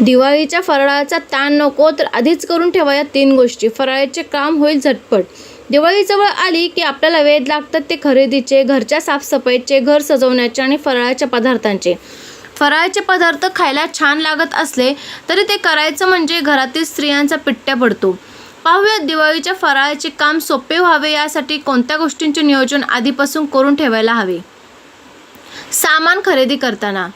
दिवाळीच्या फराळाचा ताण नको तर आधीच करून ठेवा या तीन गोष्टी. फराळाचे काम होईल झटपट. दिवाळीजवळ आली की आपल्याला वेध लागतात ते खरेदीचे घरच्या साफसफाईचे घर सजवण्याचे आणि फराळाच्या पदार्थांचे. फराळाचे पदार्थ खायला छान लागत असले तरी ते करायचं म्हणजे घरातील स्त्रियांचा पिट्ट्या पडतो. पाहूया दिवाळीच्या फराळाचे काम सोपे व्हावे यासाठी कोणत्या गोष्टींचे नियोजन आधीपासून करून ठेवायला हवे? सामान खरेदी करताना.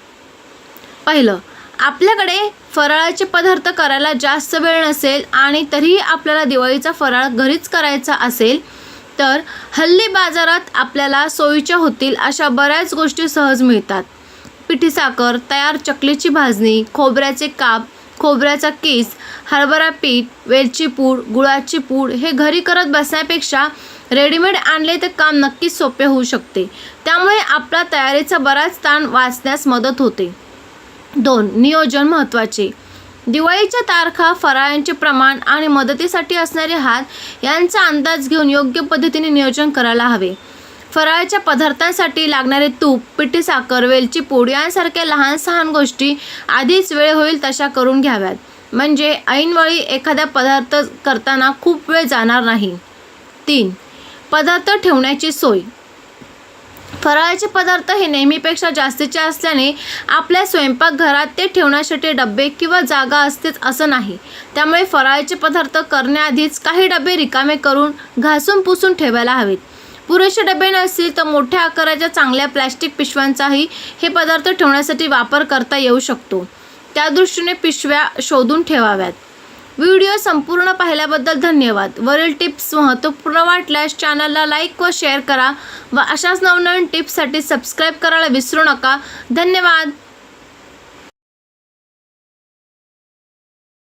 पहिलं आपल्याकडे फराळाचे पदार्थ करायला जास्त वेळ नसेल आणि तरीही आपल्याला दिवाळीचा फराळ घरीच करायचा असेल तर हल्ली बाजारात आपल्याला सोयीच्या होतील अशा बऱ्याच गोष्टी सहज मिळतात. पिठी साखर तयार चकलीची भाजणी खोबऱ्याचे काप खोबऱ्याचा केस हरभरा पीठ वेलची पूड गुळाची पूड हे घरी करत बसण्यापेक्षा रेडीमेड आणले तर काम नक्कीच सोपे होऊ शकते. त्यामुळे आपला तयारीचा बराच ताण वाचण्यास मदत होते. दोन नियोजन महत्त्वाचे. दिवाळीच्या तारखा फराळांचे प्रमाण आणि मदतीसाठी असणारे हात यांचा अंदाज घेऊन योग्य पद्धतीने नियोजन करायला हवे. फराळाच्या पदार्थांसाठी लागणारे तूप पिठी साखर वेलची पूड यांसारख्या लहान सहान गोष्टी आधीच वेळ होईल तशा करून घ्याव्यात. म्हणजे ऐनवेळी एखादा पदार्थ करताना खूप वेळ जाणार नाही. तीन पदार्थ ठेवण्याची सोय. फराळाचे पदार्थ हे नेहमीपेक्षा जास्तीचे असल्याने आपल्या स्वयंपाकघरात ते ठेवण्यासाठी डबे किंवा जागा असतेच असं नाही. त्यामुळे फराळाचे पदार्थ करण्याआधीच काही डबे रिकामे करून घासून पुसून ठेवायला हवेत. पुरेसे डबे नसतील तर मोठ्या आकाराच्या चांगल्या प्लॅस्टिक पिशव्यांचाही हे पदार्थ ठेवण्यासाठी वापर करता येऊ शकतो. त्या दृष्टीने पिशव्या शोधून ठेवाव्यात. व्हिडिओ संपूर्ण पाहिल्याबद्दल धन्यवाद. वरील टिप्स महत्त्वपूर्ण वाटल्यास चॅनलला लाईक व शेअर करा व अशाच नवनवीन टिप्ससाठी सबस्क्राईब करायला विसरू नका. धन्यवाद.